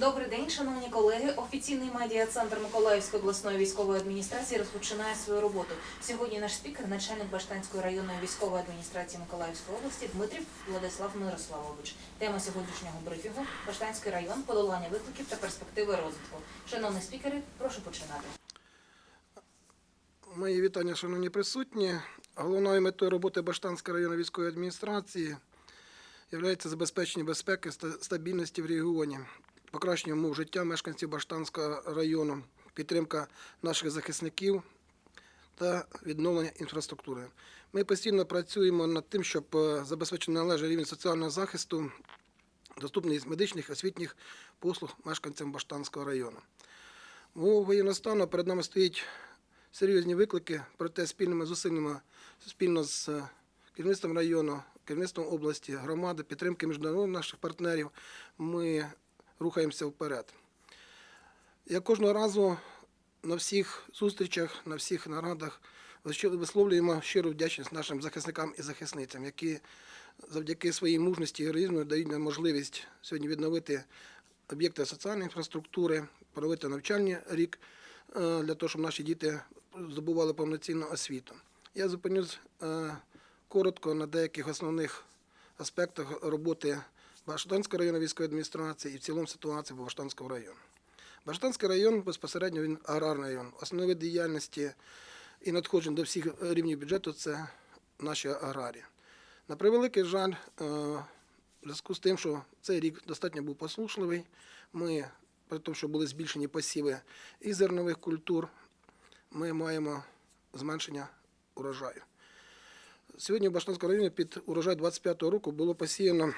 Добрий день, шановні колеги. Офіційний медіа-центр Миколаївської обласної військової адміністрації розпочинає свою роботу. Сьогодні наш спікер, начальник Баштанської районної військової адміністрації Миколаївської області Дмитрів Владислав Мирославович. Тема сьогоднішнього брифінгу Баштанський район, подолання викликів та перспективи розвитку. Шановні спікери, прошу починати. Мої вітання, шановні присутні. Головною метою роботи Баштанської районної військової адміністрації є забезпечення безпеки та стабільності в регіоні, покращення умов життя мешканців Баштанського району, підтримка наших захисників та відновлення інфраструктури. Ми постійно працюємо над тим, щоб е, забезпечити належний рівень соціального захисту, доступність медичних освітніх послуг мешканцям Баштанського району. Умовах воєнного стану перед нами стоїть серйозні виклики, проте спільними зусиллями спільно з е, керівництвом району, керівництвом області, громади, підтримки міжнародних наших партнерів ми рухаємося вперед. Як кожного разу на всіх зустрічах, на всіх нарадах висловлюємо щиру вдячність нашим захисникам і захисницям, які завдяки своїй мужності і героїзму дають нам можливість сьогодні відновити об'єкти соціальної інфраструктури, провести навчальний рік е, для того, щоб наші діти здобували повноцінну освіту. Я зупинюсь е, коротко на деяких основних аспектах роботи Баштанської районної військової адміністрації і в цілому ситуації Баштанському району. Баштанський район безпосередньо він аграрний район. Основи діяльності і надходжень до всіх рівнів бюджету це наші аграрії. На превеликий жаль, е, в зв'язку з тим, що цей рік достатньо був послушливий, ми, при тому, що були збільшені посіви і зернових культур, ми маємо зменшення урожаю. Сьогодні в Баштанському районі під урожай 25-го року було посіяно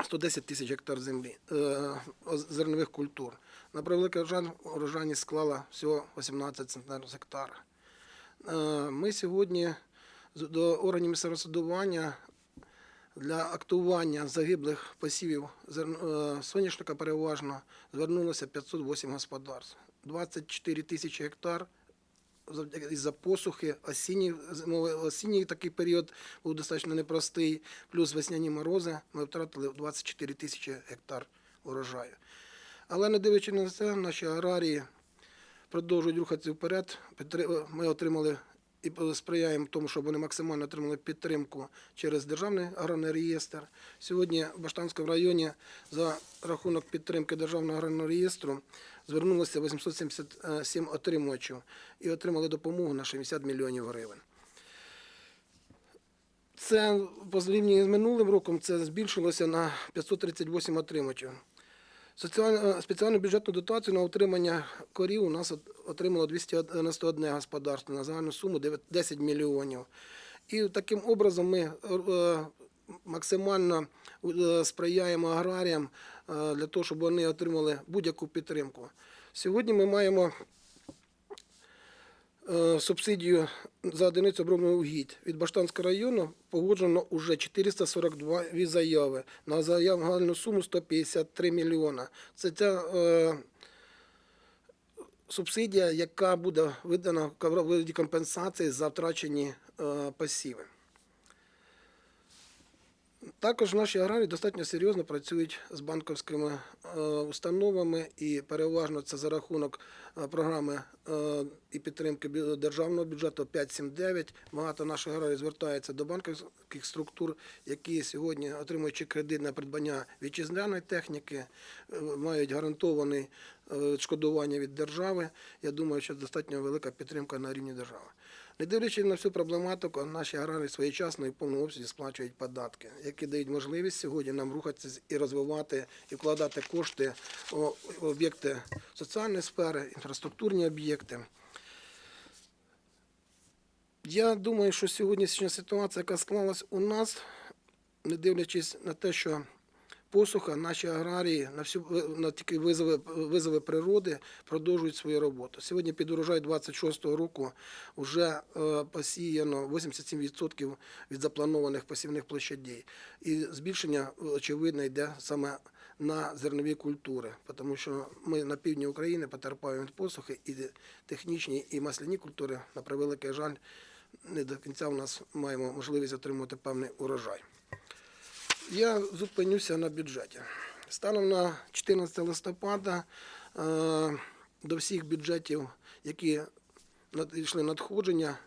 110 тисяч гектар землі е, зернових культур. На превеликий жаль, урожайність склала всього 18 центнерів з гектара. Е, Ми сьогодні до органів місцевого самоврядування для актування загиблих посівів е, соняшника переважно звернулося 508 господарств. 24 тисячі гектар із-за посухи, осінній, зимовий- осінній такий період був достатньо непростий, плюс весняні морози, ми втратили 24 тисячі гектар урожаю. Але не дивлячись на це, наші аграрії продовжують рухатися вперед. Ми отримали і сприяємо тому, щоб вони максимально отримали підтримку через державний аграрний реєстр. Сьогодні в Баштанському районі за рахунок підтримки державного аграрного реєстру звернулося 877 отримувачів і отримали допомогу на 60 мільйонів гривень. Це по зрівнянні з минулим роком це збільшилося на 538 отримувачів. Соціальну, спеціальну бюджетну дотацію на утримання корів у нас отримало 291 господарство на загальну суму 10 мільйонів. І таким образом ми е, максимально е, сприяємо аграріям е, для того, щоб вони отримали будь-яку підтримку. Сьогодні ми маємо е, субсидію за одиницю обробного угідь від Баштанського району погоджено вже 442 заяви на загальну суму 153 мільйона. Це ця субсидія, яка буде видана в виді компенсації за втрачені е, посіви. Також наші аграрії достатньо серйозно працюють з банківськими е, установами і переважно це за рахунок е, програми е, і підтримки державного бюджету 5.7.9. Багато наших аграріїв звертається до банківських структур, які сьогодні, отримуючи кредит на придбання вітчизняної техніки, мають гарантований е, відшкодування від держави. Я думаю, що достатньо велика підтримка на рівні держави. Не дивлячись на всю проблематику, наші аграрії своєчасно і в повному обсязі сплачують податки, які дають можливість сьогодні нам рухатися і розвивати і вкладати кошти у об'єкти соціальної сфери, інфраструктурні об'єкти. Я думаю, що сьогоднішня ситуація, яка склалась у нас, не дивлячись на те, що посуха, наші аграрії на всю на такі визови, визови природи продовжують свою роботу. Сьогодні під урожай 26-го року вже е, посіяно 87% від запланованих посівних площадей. І збільшення очевидно йде саме на зернові культури, тому що ми на півдні України потерпаємо від посухи і технічні і масляні культури, на превеликий жаль, не до кінця у нас маємо можливість отримати певний урожай. Я зупинюся на бюджеті. Станом на 14 листопада е, до всіх бюджетів, які надійшли надходження,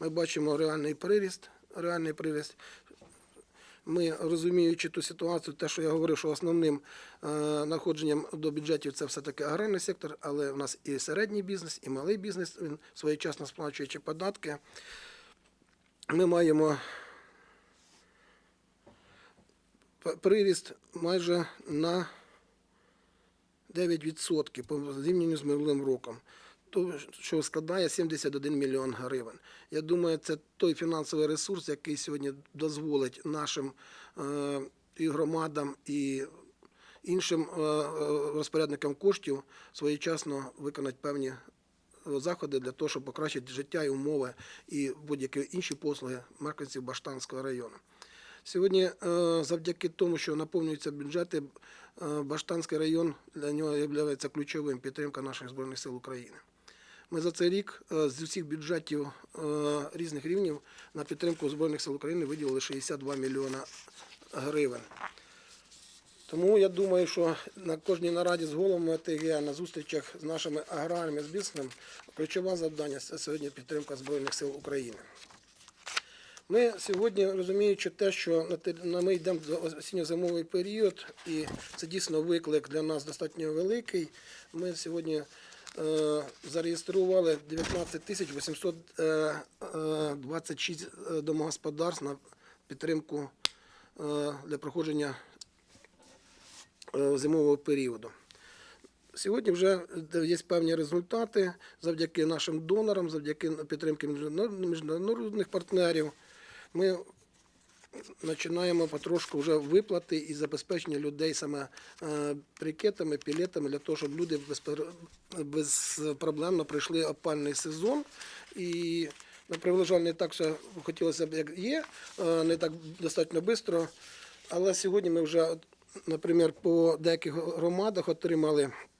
ми бачимо реальний приріст. Реальний приріст. Ми розуміючи ту ситуацію, те, що я говорив, що основним е, надходженням до бюджетів це все-таки аграрний сектор, але в нас і середній бізнес, і малий бізнес, він своєчасно сплачуючи податки. Ми маємо приріст майже на 9% по зрівнянню з минулим роком, то, що складає 71 мільйон гривень. Я думаю, це той фінансовий ресурс, який сьогодні дозволить нашим е, і громадам, і іншим е, е, розпорядникам коштів своєчасно виконати певні заходи для того, щоб покращити життя і умови і будь-які інші послуги мешканців Баштанського району. Сьогодні, е, завдяки тому, що наповнюються бюджети, е, Баштанський район для нього є ключовим підтримка наших Збройних сил України. Ми за цей рік е, з усіх бюджетів різних рівнів на підтримку Збройних сил України виділили 62 мільйона гривень. Тому я думаю, що на кожній нараді з головами ОТГ, на зустрічах з нашими аграрами, з бізнесом, ключове завдання це сьогодні підтримка Збройних сил України. Ми сьогодні, розуміючи те, що ми йдемо в осінньо-зимовий період, і це дійсно виклик для нас достатньо великий. Ми сьогодні е, зареєстрували 19 тисяч 826 е, домогосподарств на підтримку е, для проходження е, зимового періоду. Сьогодні вже є певні результати завдяки нашим донорам, завдяки підтримки міжнародних партнерів. Ми починаємо потрошку вже виплати і забезпечення людей саме е, брикетами, пілетами для того, щоб люди безпроблемно пройшли опальний сезон. І на не так все хотілося б, як є, е, не так достатньо швидко. Але сьогодні ми вже, наприклад, по деяких громадах отримали 230 домогоспо-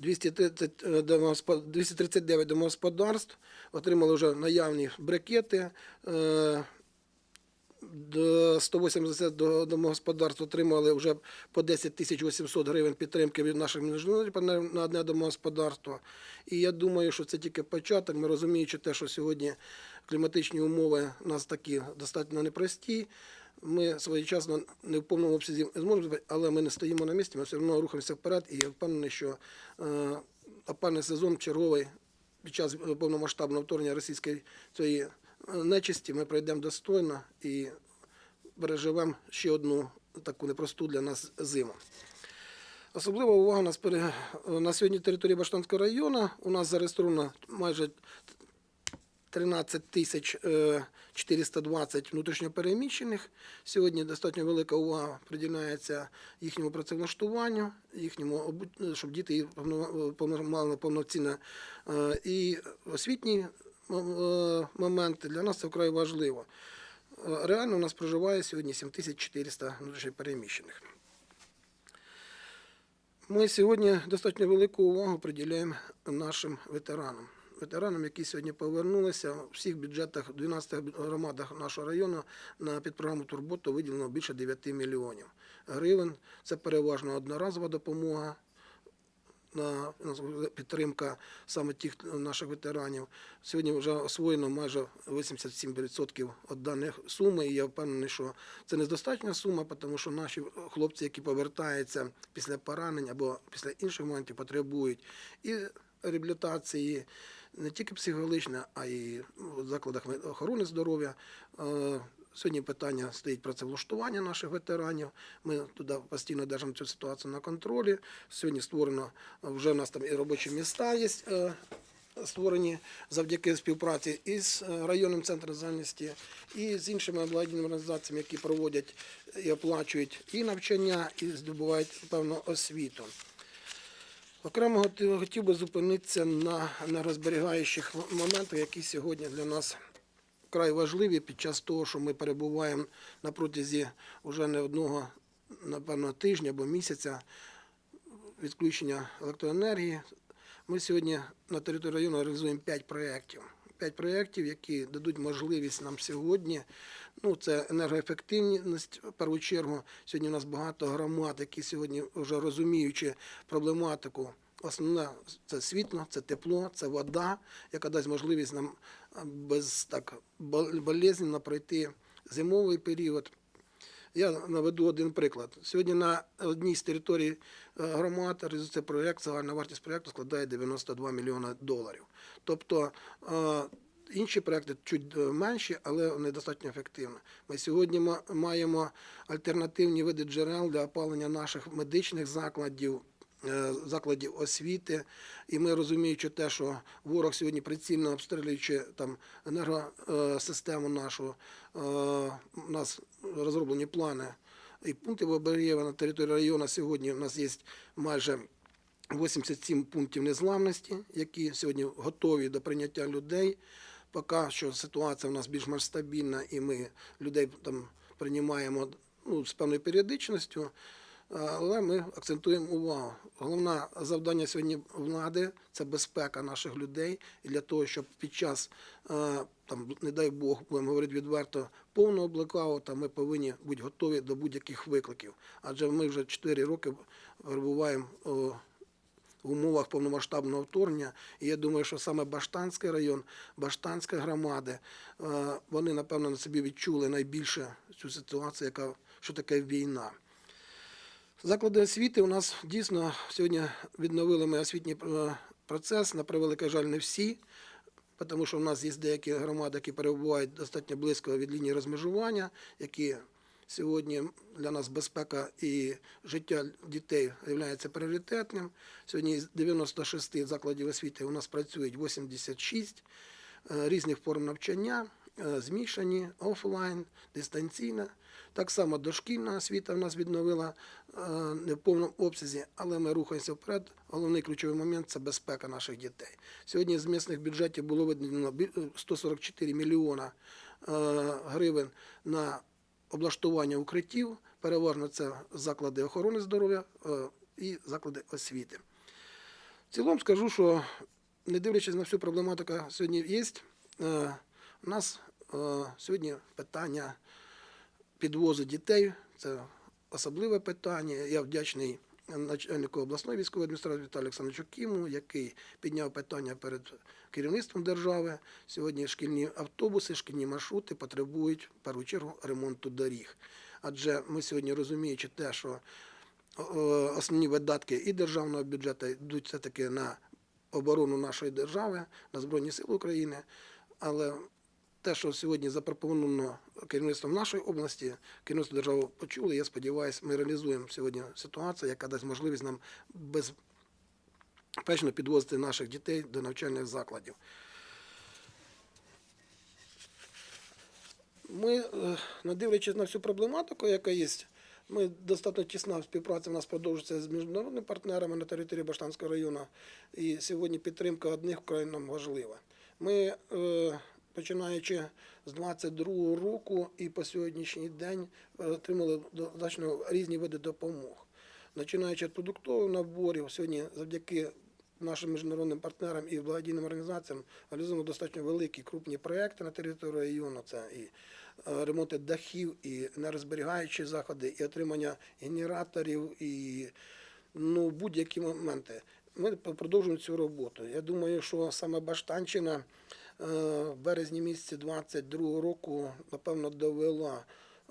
239 домогосподарств, отримали вже наявні брикети. е, 180 до- домогосподарств отримали вже по 10 тисяч 800 гривень підтримки від наших міжнародних партнерів на одне домогосподарство. І я думаю, що це тільки початок. Ми розуміючи те, що сьогодні кліматичні умови у нас такі достатньо непрості. Ми своєчасно не в повному обсязі зможемо, але ми не стоїмо на місці, ми все одно рухаємося вперед. І я впевнений, що е, опальний сезон черговий під час е, повномасштабного вторгнення російської цієї е, нечисті ми пройдемо достойно і переживемо ще одну таку непросту для нас зиму. Особлива увага на, сьогодні території Баштанського району. У нас зареєстровано майже 13 тисяч е, 420 внутрішньопереміщених. Сьогодні достатньо велика увага приділяється їхньому працевлаштуванню, їхньому щоб діти повно- мали повноцінне е, і освітні е, моменти. Для нас це вкрай важливо. Е, Реально у нас проживає сьогодні 7400 внутрішньопереміщених. Ми сьогодні достатньо велику увагу приділяємо нашим ветеранам. Ветеранам, які сьогодні повернулися, у всіх бюджетах, 12 громадах нашого району на підпрограму Турботу виділено більше 9 мільйонів гривень. Це переважно одноразова допомога на підтримка саме тих наших ветеранів. Сьогодні вже освоєно майже 87% від даних суми. І я впевнений, що це недостатня сума, тому що наші хлопці, які повертаються після поранень або після інших моментів, потребують і реабілітації. Не тільки психологічна, а й в закладах охорони здоров'я. Е, Сьогодні питання стоїть працевлаштування наших ветеранів. Ми туди постійно держимо цю ситуацію на контролі. Сьогодні створено вже в нас там і робочі міста є. е, Створені завдяки співпраці із е, районним центром зайнятості, і з іншими благодійними організаціями, які проводять і оплачують і навчання, і здобувають певну освіту. Окремо хотів- би зупинитися на енергозберігаючих моментах, які сьогодні для нас вкрай важливі під час того, що ми перебуваємо на протязі вже не одного, напевно, тижня або місяця відключення електроенергії. Ми сьогодні на території району реалізуємо 5 проєктів. 5 проєктів, які дадуть можливість нам сьогодні Ну, це енергоефективність в першу чергу. Сьогодні у нас багато громад, які сьогодні вже розуміючи проблематику. Основне це світло, це тепло, це вода, яка дасть можливість нам без так бол- болезненно пройти зимовий період. Я наведу один приклад. Сьогодні на одній з територій е, громад реалізується проєкт, загальна вартість проєкту складає 92 мільйони доларів. Тобто е, інші проєкти чуть е, менші, але недостатньо ефективні. Ми сьогодні маємо альтернативні види джерел для опалення наших медичних закладів. е, Закладів освіти, і ми розуміючи те, що ворог сьогодні прицільно обстрілюючи там енергосистему нашу, е, у нас розроблені плани і пункти Бабарєва на території району сьогодні у нас є майже 87 пунктів незламності, які сьогодні готові до прийняття людей. Поки що ситуація у нас більш-менш стабільна, і ми людей там приймаємо ну, з певною періодичністю. Але ми акцентуємо увагу. Головне завдання сьогодні влади це безпека наших людей. І для того, щоб під час, е, там, не дай Бог, будемо говорити відверто, повного блекауту ми повинні бути готові до будь-яких викликів. Адже ми вже 4 роки перебуваємо в умовах повномасштабного вторгнення. І я думаю, що саме Баштанський район, Баштанська громади, е, вони, напевно, на собі відчули найбільше цю ситуацію, яка що таке війна. Заклади освіти у нас дійсно сьогодні відновили ми освітній е, процес, на превеликий жаль, не всі, тому що в нас є деякі громади, які перебувають достатньо близько від лінії розмежування, які сьогодні для нас безпека і життя дітей є пріоритетним. Сьогодні з 96 закладів освіти у нас працюють 86 е, різних форм навчання, е, змішані, офлайн, дистанційна. Так само дошкільна освіта в нас відновила е, не в повному обсязі, але ми рухаємося вперед. Головний ключовий момент це безпека наших дітей. Сьогодні з місних бюджетів було виділено бі- 144 мільйона гривень на облаштування укриттів. Переважно це заклади охорони здоров'я е, і заклади освіти. В цілому скажу, що не дивлячись на всю проблематику, сьогодні є, е, у нас е, сьогодні питання підвозу дітей це особливе питання. Я вдячний начальнику обласної військової адміністрації Віталію Олександровичу Кіму, який підняв питання перед керівництвом держави. Сьогодні шкільні автобуси, шкільні маршрути потребують в першу чергу ремонту доріг. Адже ми сьогодні розуміючи те, що основні видатки і державного бюджету йдуть все-таки на оборону нашої держави, на Збройні Сили України. Але те, що сьогодні запропоновано керівництвом нашої області, керівництво держави почули, я сподіваюся, ми реалізуємо сьогодні ситуацію, яка дасть можливість нам безпечно підвозити наших дітей до навчальних закладів. Ми, не дивлячись на всю проблематику, яка є, ми достатньо тісна співпраця в нас продовжується з міжнародними партнерами на території Баштанського району. І сьогодні підтримка одних вкрай нам важлива. Ми, е, починаючи з 22-го року і по сьогоднішній день е, отримали достатньо різні види допомог. Починаючи від продуктових наборів, сьогодні завдяки нашим міжнародним партнерам і благодійним організаціям реалізуємо достатньо великі крупні проекти на території району. Це і е, ремонти дахів, і нерозберігаючі заходи, і отримання генераторів, і ну, будь-які моменти. Ми продовжуємо цю роботу. Я думаю, що саме Баштанщина в березні місяці 22 року, напевно, довела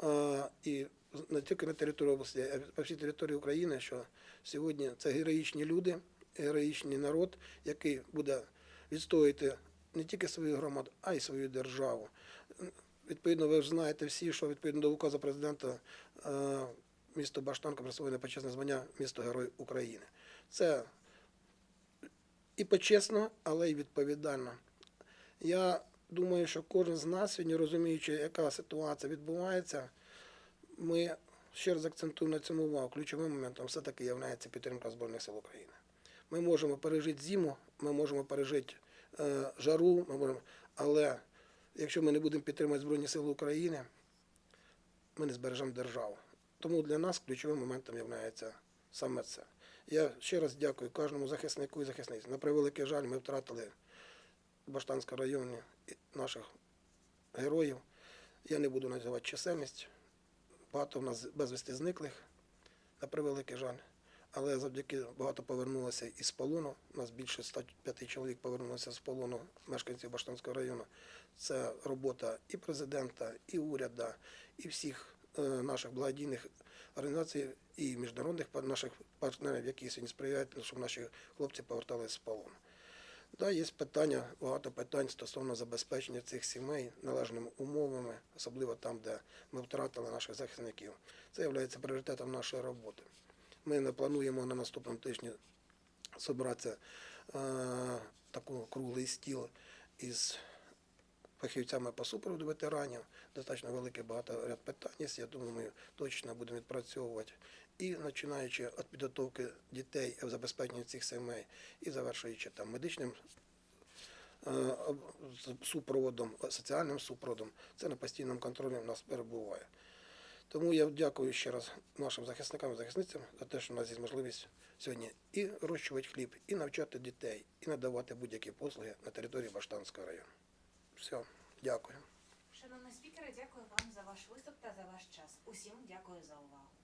е, і не тільки на території області, а по всій території України, що сьогодні це героїчні люди, героїчний народ, який буде відстояти не тільки свою громаду, а й свою державу. Відповідно, ви ж знаєте всі, що відповідно до указу президента е, місто Баштанка присвоєне почесне звання місто Герой України. Це і почесно, але й відповідально. Я думаю, що кожен з нас сьогодні, розуміючи, яка ситуація відбувається, ми ще раз акцентуємо на цьому увагу. Ключовим моментом все-таки є підтримка Збройних сил України. Ми можемо пережити зиму, ми можемо пережити е, жару, ми можемо, але якщо ми не будемо підтримувати Збройні Сили України, ми не збережемо державу. Тому для нас ключовим моментом є саме це. Я ще раз дякую кожному захиснику і захисниці. На превеликий жаль, ми втратили Баштанському районі наших героїв. Я не буду називати чисельність. Багато в нас безвісти зниклих, на превеликий жаль. Але завдяки багато повернулося із полону. У нас більше 105 чоловік повернулося з полону мешканців Баштанського району. Це робота і президента, і уряду, і всіх е, наших благодійних організацій і міжнародних наших партнерів, які сьогодні сприяють, щоб наші хлопці поверталися з полону. Да, є питання, багато питань стосовно забезпечення цих сімей належними умовами, особливо там, де ми втратили наших захисників. Це є пріоритетом нашої роботи. Ми не плануємо на наступному тижні зібратися е, таку круглий стіл із фахівцями по супроводу ветеранів. Достатньо великий багато ряд питань. Я думаю, ми точно будемо відпрацьовувати. І починаючи від підготовки дітей в забезпечення цих сімей і завершуючи там медичним е, супроводом, соціальним супроводом, це на постійному контролі в нас перебуває. Тому я дякую ще раз нашим захисникам і захисницям за те, що в нас є можливість сьогодні і вирощувати хліб, і навчати дітей, і надавати будь-які послуги на території Баштанського району. Все, дякую. Шановний спікере, дякую вам за ваш виступ та за ваш час. Усім дякую за увагу.